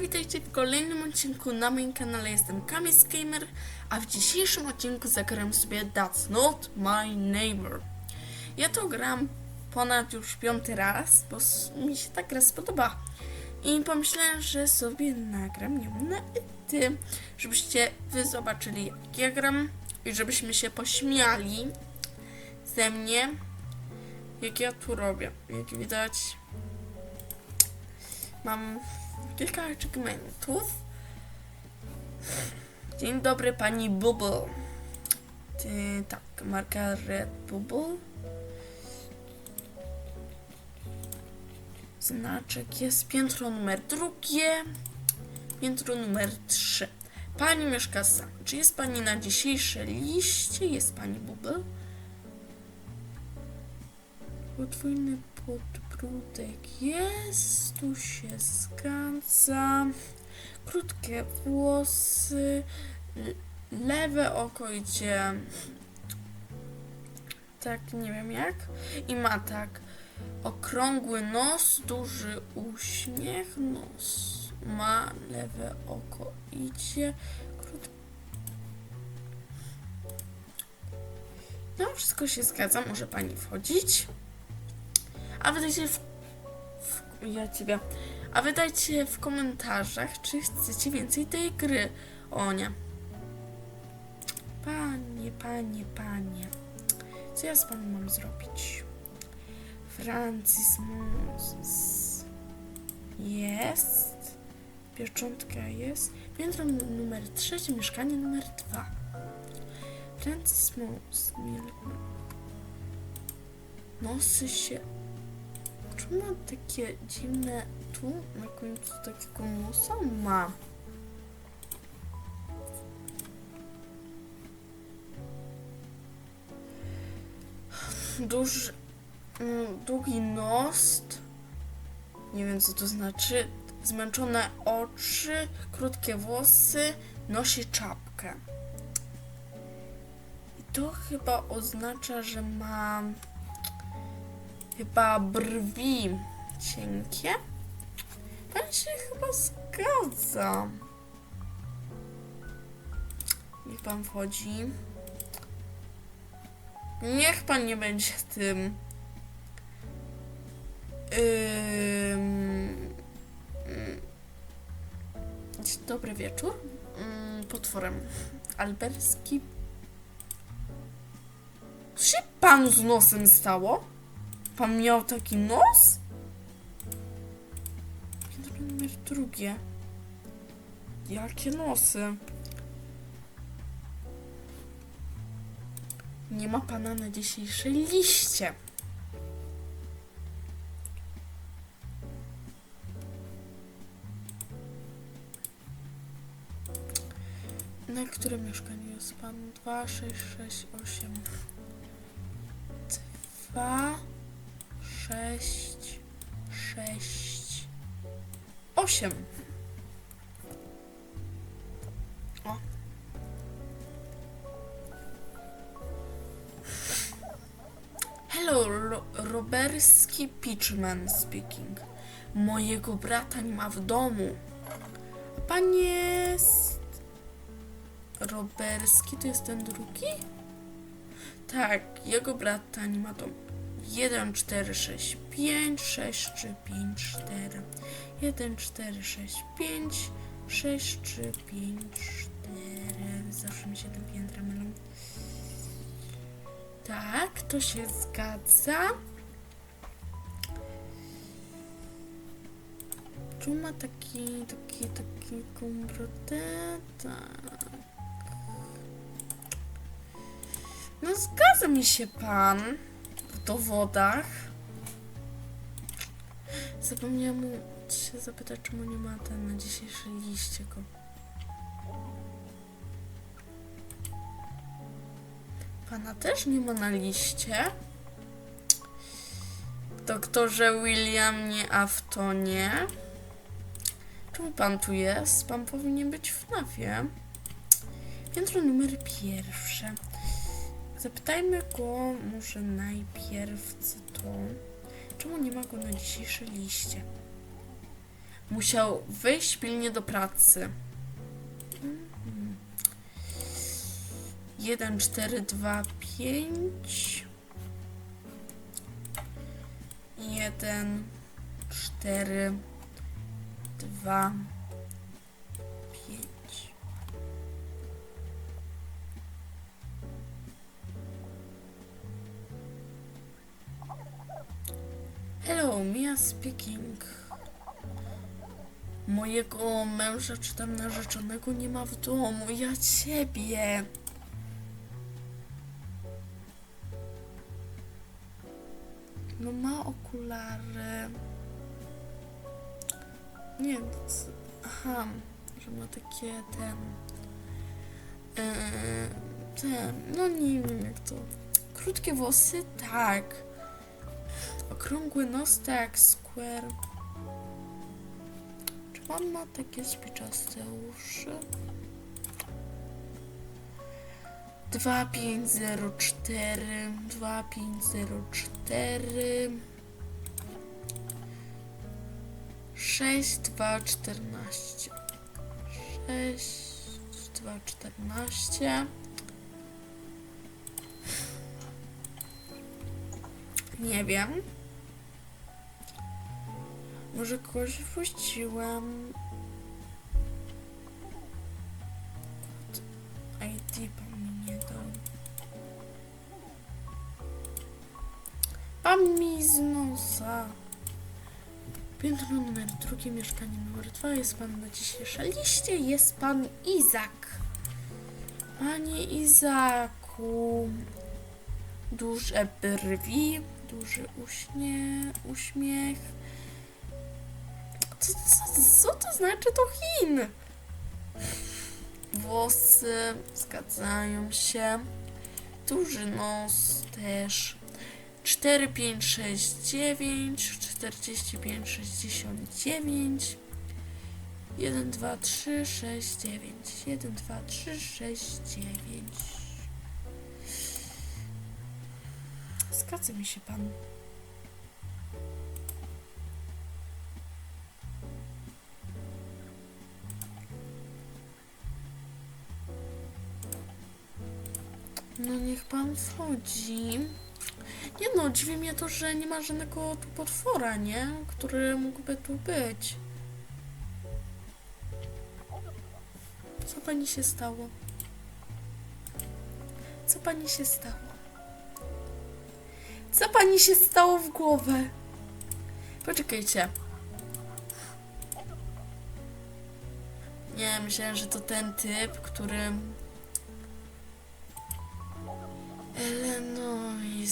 Witajcie w kolejnym odcinku na moim kanale. Jestem Kamis Gamer, a w dzisiejszym odcinku zagram sobie That's Not My Neighbor. Ja to gram ponad już piąty raz, bo mi się ta gra spodoba. I pomyślałem, że sobie nagram ją na ty, żebyście wy zobaczyli jak ja gram i żebyśmy się pośmiali ze mnie, jak ja tu robię. Jak widać, mam kilka achievementów. Dzień dobry, pani Bubble. Ty, tak, marka Red Bubble. Znaczek jest piętro numer drugie, piętro numer trzy. Pani mieszka sam. Czy jest pani na dzisiejszej liście? Jest pani Bubble? Podwójny podbródek jest, tu się zgadza. Krótkie włosy, lewe oko idzie tak, nie wiem jak. I ma tak okrągły nos, duży uśmiech, nos ma, lewe oko idzie, No, wszystko się zgadza, może pani wchodzić. A wydajcie w, w ja ciebie. A wydajcie w komentarzach, czy chcecie więcej tej gry. O nie. Panie, panie, panie. Co ja z panem mam zrobić? Francis Moses. Jest. Pieczątka jest. Piętro nu- numer trzecie, mieszkanie numer dwa. Francis Moses. Nosy się czy ma takie dziwne tu na końcu takiego nosa? Ma. Duży, mm, długi nos. Nie wiem co to znaczy. Zmęczone oczy, krótkie włosy, nosi czapkę. I to chyba oznacza, że ma chyba brwi cienkie. Pan się chyba zgadza. Niech pan wchodzi. Niech pan nie będzie tym. Ym... Dzień dobry wieczór. Ym, Potworem. Alberski. Co się panu z nosem stało? Pan miał taki nos? Piętro numer drugie. Jakie nosy? Nie ma pana na dzisiejszej liście. Na którym mieszkaniu jest pan? 2, 6, 6, 8. 2, 6, 6, 8. O. Hello, Ro Roberski Pitchman speaking. Mojego brata nie ma w domu. Pan jest... Roberski to jest ten drugi? Tak, jego brata nie ma domu. 1, 4, 6, 5, 6, 3, 5, 4. 1, 4, 6, 5, 6, 3, 5, 4. Zawsze mi się te piętra mylą. Tak, to się zgadza. Czy ma taki, taki, taki? Tak. No zgadza mi się pan w dowodach. Zapomniałam się zapytać, czemu nie ma ten na dzisiejszej liście go. Pana też nie ma na liście. Doktorze William nie Aftonie. Czemu pan tu jest? Pan powinien być w NAFie. Piętro numer pierwsze. Zapytajmy go może najpierw co to. Czemu nie ma go na dzisiejszej liście? Musiał wyjść pilnie do pracy. 1, 4, 2, 5. 1, 4, 2, Speaking. Mojego męża czy tam narzeczonego nie ma w domu. Ja ciebie. No ma okulary. Nie, to c- aha, że ma takie ten. Yy, ten, no nie wiem jak to. Krótkie włosy, tak. Okrągły nos, tak, square. Czy on ma takie spiczaste uszy? 2504 2504 6214 6214 Nie wiem. Może kogoś wpuściłam. ID pan mi nie dał. Pan mi z nosa. Piętro numer drugie, mieszkanie numer dwa. Jest pan na dzisiejszej liście. Jest pan Izak. Panie Izaku. Duże brwi, duży uśmiech. Co, co, co to znaczy to Chin? Włosy zgadzają się. Duży nos też. 4, 5, 6, 9, 45, 69. 1, 2, 3, 6, 9. 1, 2, 3, 6, 9. Zgadza mi się pan. Wchodzi. Nie no, dziwi mnie to, że nie ma żadnego tu potwora, nie? Który mógłby tu być. Co pani się stało? Co pani się stało? Co pani się stało w głowę? Poczekajcie. Nie, myślałem, że to ten typ, który...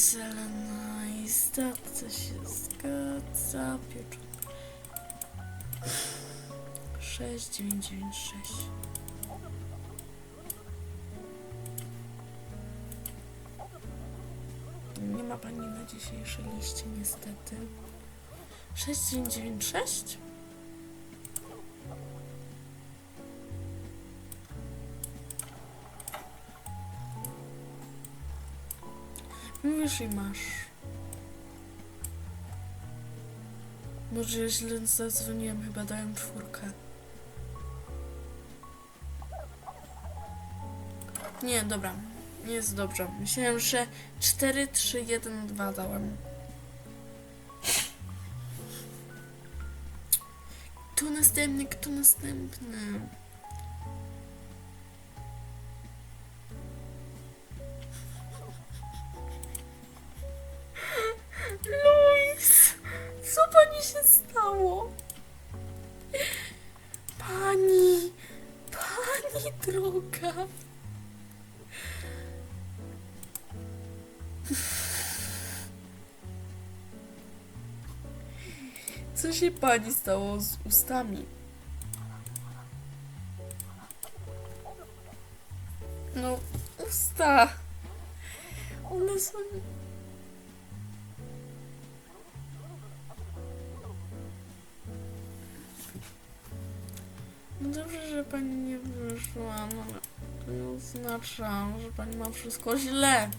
Illinois, Illinois, tak to się zgadza. Pieczon. 6996. Nie ma pani na dzisiejszej liście niestety. 6996? Mówisz i masz. Może ja źle zadzwoniłem, chyba dałem czwórkę. Nie, dobra. Nie jest dobrze. Myślałem, że 4, 3, 1, 2 dałem. Kto następny? Kto następny? Pani stało z ustami? No, usta. One są. No dobrze, że pani nie wyszła, no to nie oznacza, że pani ma wszystko źle.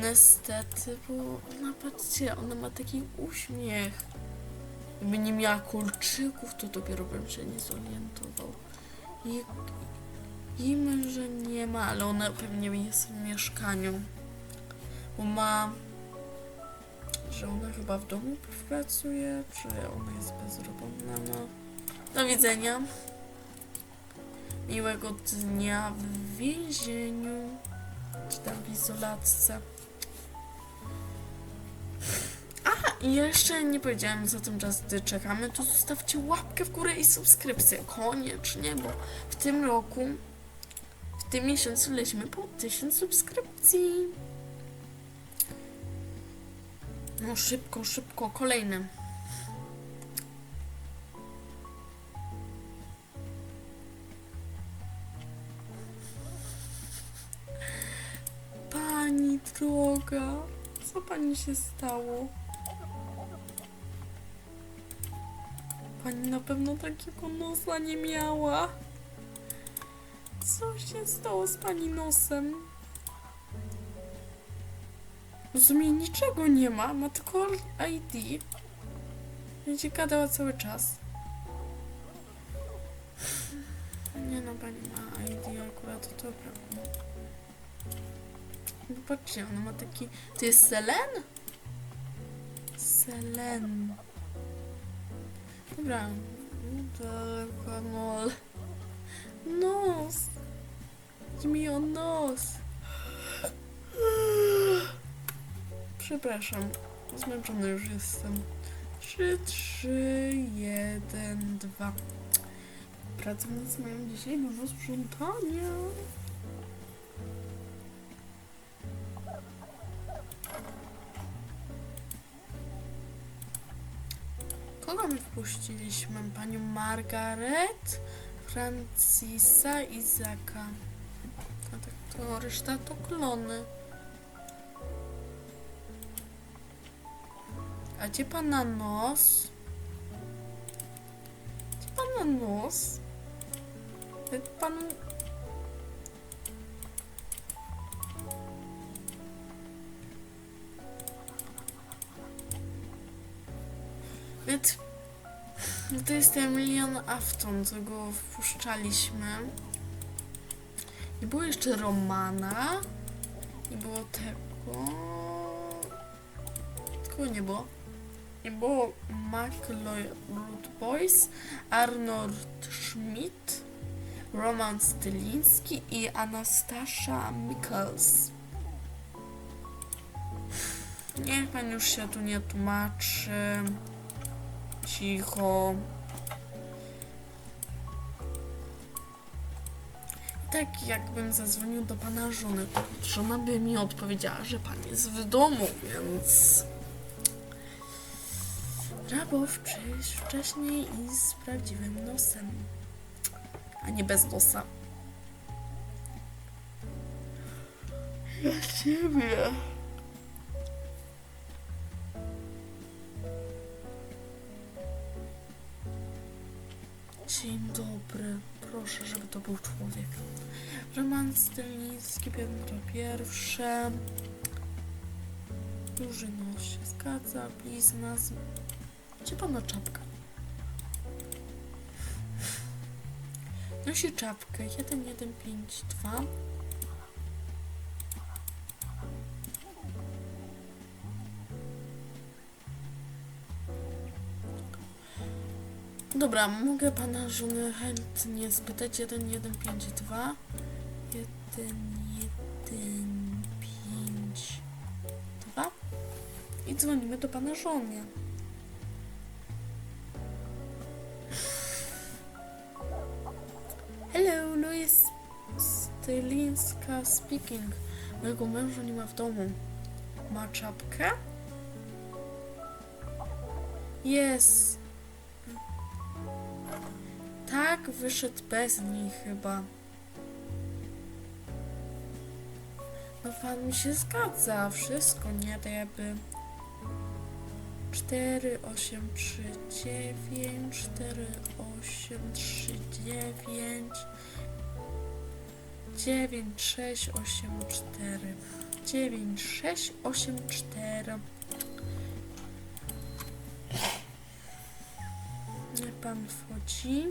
Niestety, bo ona, patrzcie, ona ma taki uśmiech. Jakby nie miała kolczyków, to dopiero bym się nie zorientował. I, i że nie ma, ale ona pewnie jest w mieszkaniu. Bo ma... Że ona chyba w domu pracuje, czy ona jest bezrobotna, no. Do widzenia. Miłego dnia w więzieniu. Czy tam w izolatce. I jeszcze nie powiedziałem za tym czas, gdy czekamy, to zostawcie łapkę w górę i subskrypcję. Koniecznie, bo w tym roku, w tym miesiącu lecimy po 1000 subskrypcji. No szybko, szybko, kolejny. Pani droga, co pani się stało? Pani na pewno takiego nosa nie miała. Co się stało z pani nosem? W sumie niczego nie ma, ma tylko ID. Będzie gadała cały czas. Nie no, pani ma ID akurat, to dobra. No Patrzcie, ona ma taki... To jest Selen? Selen. Dobra. Tylko no... Nos. Mi o nos. Przepraszam. Zmęczony już jestem. 3, 3, 1, 2. Pracownicy mają dzisiaj dużo sprzątania. Kogo my wpuściliśmy? Panią Margaret, Francisa i Zaka. A tak to reszta to klony. A gdzie pana nos? Gdzie pana nos? Pan... no to jest ten Milion Afton, co go wpuszczaliśmy. Nie było jeszcze Romana. Nie było tego. Tylko nie było. Nie było McLeod Boys, Arnold Schmidt, Roman Styliński i Anastasza Mikkels. Niech pan już się tu nie tłumaczy. Cicho. Tak jakbym zadzwonił do pana żony, to żona by mi odpowiedziała, że pan jest w domu, więc... Trzeba przyjść wcześniej i z prawdziwym nosem, a nie bez nosa. Ja ciebie. Dzień dobry. Proszę, żeby to był człowiek. Roman Styliński, piętro pierwsze. Duży nos się zgadza, blizna. Z... Gdzie pana czapka? Nosi czapkę 1152. Dobra, mogę pana żonę chętnie spytać 1152 1152 i dzwonimy do pana żony. Hello, Louis Stylińska speaking. Mojego męża nie ma w domu. Ma czapkę? Jest. Tak, wyszedł bez niej chyba. No pan mi się zgadza, wszystko nie tak jakby. 4, 8, 3, 9, 4, 8, 3, 9, 9, 6, 8, 4, 9, 6, 8, 4. Pan wchodzi.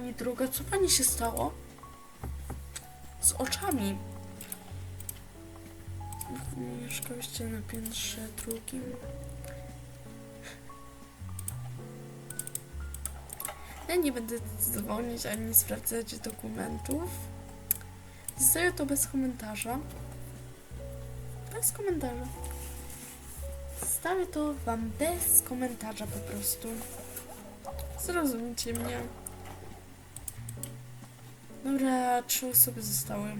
Pani droga, co pani się stało? Z oczami. Mieszkałyście na piętrze drugim. Ja nie będę dzwonić ani sprawdzać dokumentów. Zostawię to bez komentarza. Bez komentarza. Zostawię to wam bez komentarza po prostu. Zrozumcie mnie. Dobra, trzy osoby zostały.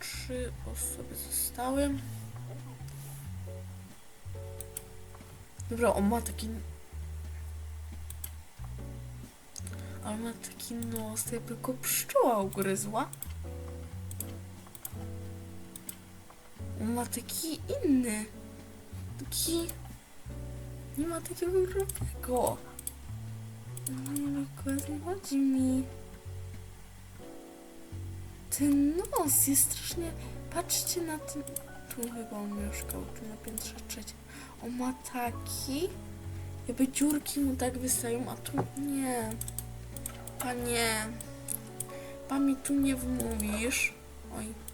Trzy osoby zostały. Dobra, on ma taki... On ma taki nos, jakby go pszczoła ugryzła. Ma taki inny. Taki... Nie ma takiego grubego. No Nie dokładnie chodzi mi. Ten nos jest strasznie... Patrzcie na ten... Tu chyba on mieszkał, tu na piętrze trzecim. On ma taki... Jakby dziurki mu tak wystają, a tu nie. Panie... Pan mi tu nie wmówisz. Oj.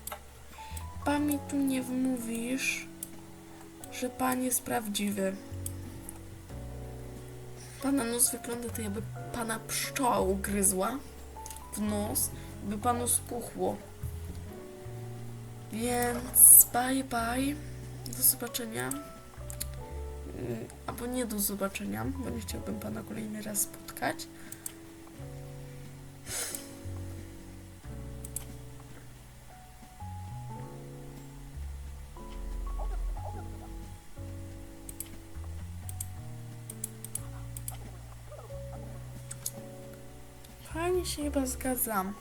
Pan mi tu nie wmówisz, że pan jest prawdziwy. Pana nos wygląda tak, jakby pana pszczoła ugryzła w nos, by panu spuchło. Więc bye bye. Do zobaczenia. Mm, Albo nie do zobaczenia, bo nie chciałbym pana kolejny raz spotkać. Pani się chyba zgadzam.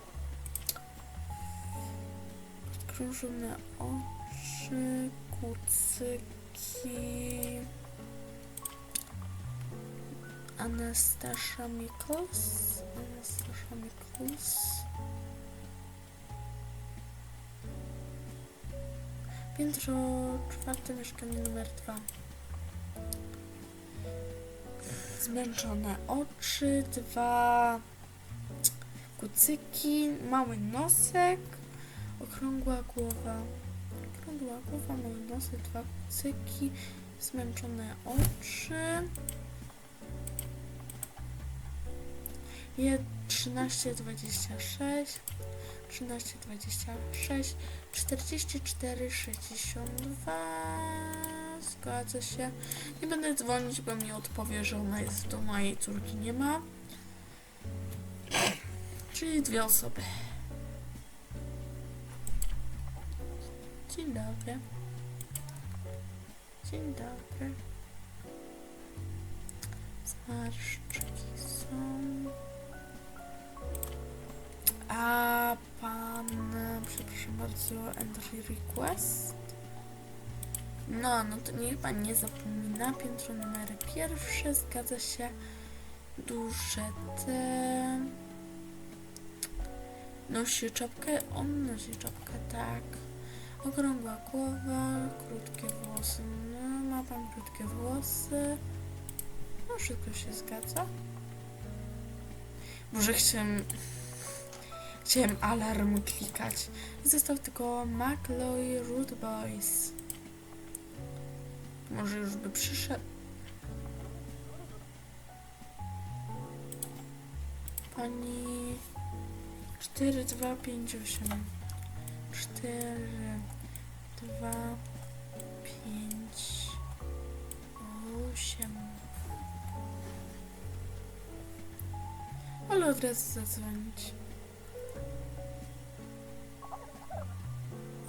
Podkrążone oczy, kucyki. Anastasia Mikos. Anastasia Mikos. Piętro czwarte, mieszkanie numer dwa. Zmęczone oczy, dwa kucyki, mały nosek, okrągła głowa. Okrągła głowa, mały nosek, dwa kucyki, zmęczone oczy. Je 13,26 13,26 44,62 Zgadza się. Nie będę dzwonić, bo mi odpowie, że ona jest w domu, a jej córki nie ma. Czyli dwie osoby. Dzień dobry. Dzień dobry. Zmarszczki są. A pan, przepraszam bardzo, entry request. No, no to niech pan nie zapomina. Piętro numer pierwsze, zgadza się. Duże T. Nosi czapkę? On nosi czapkę, tak. Okrągła głowa, krótkie włosy. No, ma pan krótkie włosy. No, wszystko się zgadza. Może chciałem... Chciałem alarm klikać. I został tylko McLoy Root Boys. Może już by przyszedł. Pani 4, 2, 5, 8. 4, 2, 5, 8. Ale od razu zadzwonić.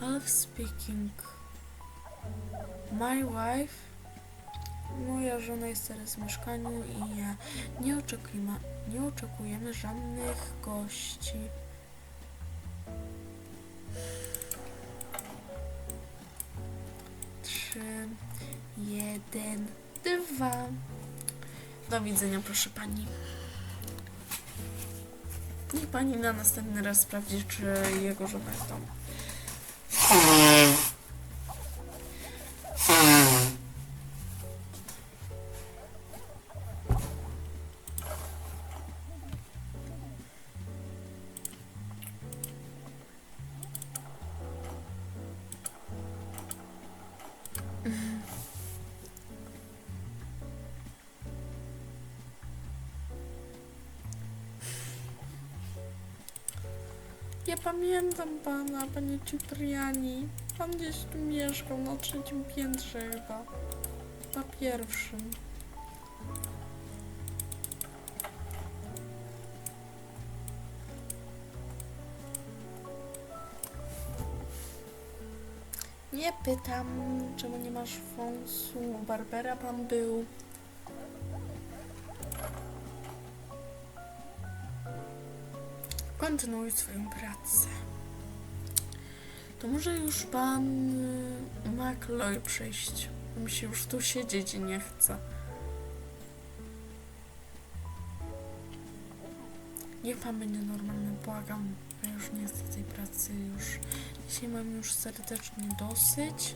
Elf speaking. My wife. Moja żona jest teraz w mieszkaniu i ja nie nie oczekujemy żadnych gości. Do widzenia, proszę pani. Niech pani na następny raz sprawdzi, czy jego żona jest w domu. Ja pamiętam pana, panie Cipriani. Pan gdzieś tu mieszkał na trzecim piętrze chyba. Na pierwszym. Nie pytam, czemu nie masz wąsu. Barbera pan był. Kontynuuj swoją pracę. To może już pan y, McLoy przyjść. Mi się już tu siedzieć nie chce. Niech pan będzie normalny, błagam. Ja już nie chcę tej pracy już. Dzisiaj mam już serdecznie dosyć.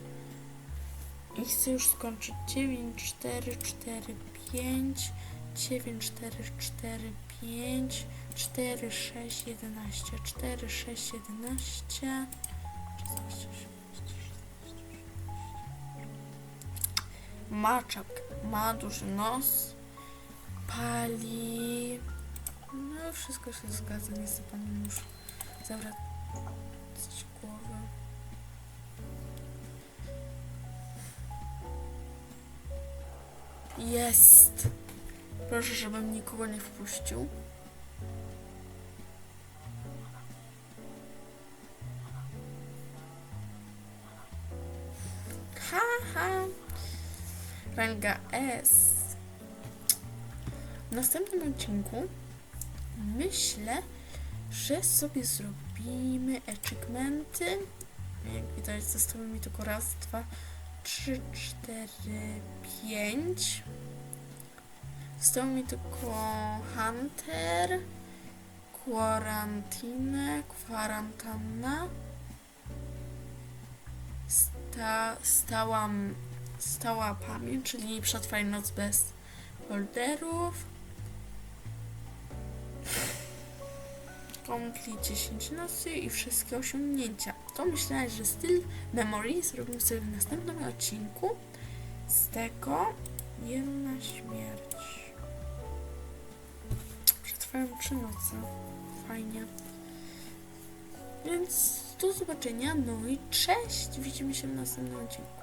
I chcę już skończyć 9, 4, 4, 5, 9, 4, 4, 5, 4, 6, 11, 4, 6, 11, 16, 17, Ma duży nos, pali. No wszystko się zgadza, nie pani już zawracać głowy. Jest! Proszę, żebym nikogo nie wpuścił. Ranga S. W następnym odcinku myślę, że sobie zrobimy achievementy. Jak widać, zostały mi tylko raz, dwa, trzy, cztery, pięć. Został mi tylko Hunter, Quarantine, Kwarantanna, sta, stałam, stała pamięć, czyli przetrwaj noc bez folderów, Complete 10 nocy i wszystkie osiągnięcia. To myślę, że styl Memories robimy sobie w następnym odcinku. Z tego jedna śmierć. Przetrwałem trzy noce. Fajnie. Więc do zobaczenia. No i cześć. Widzimy się w następnym odcinku.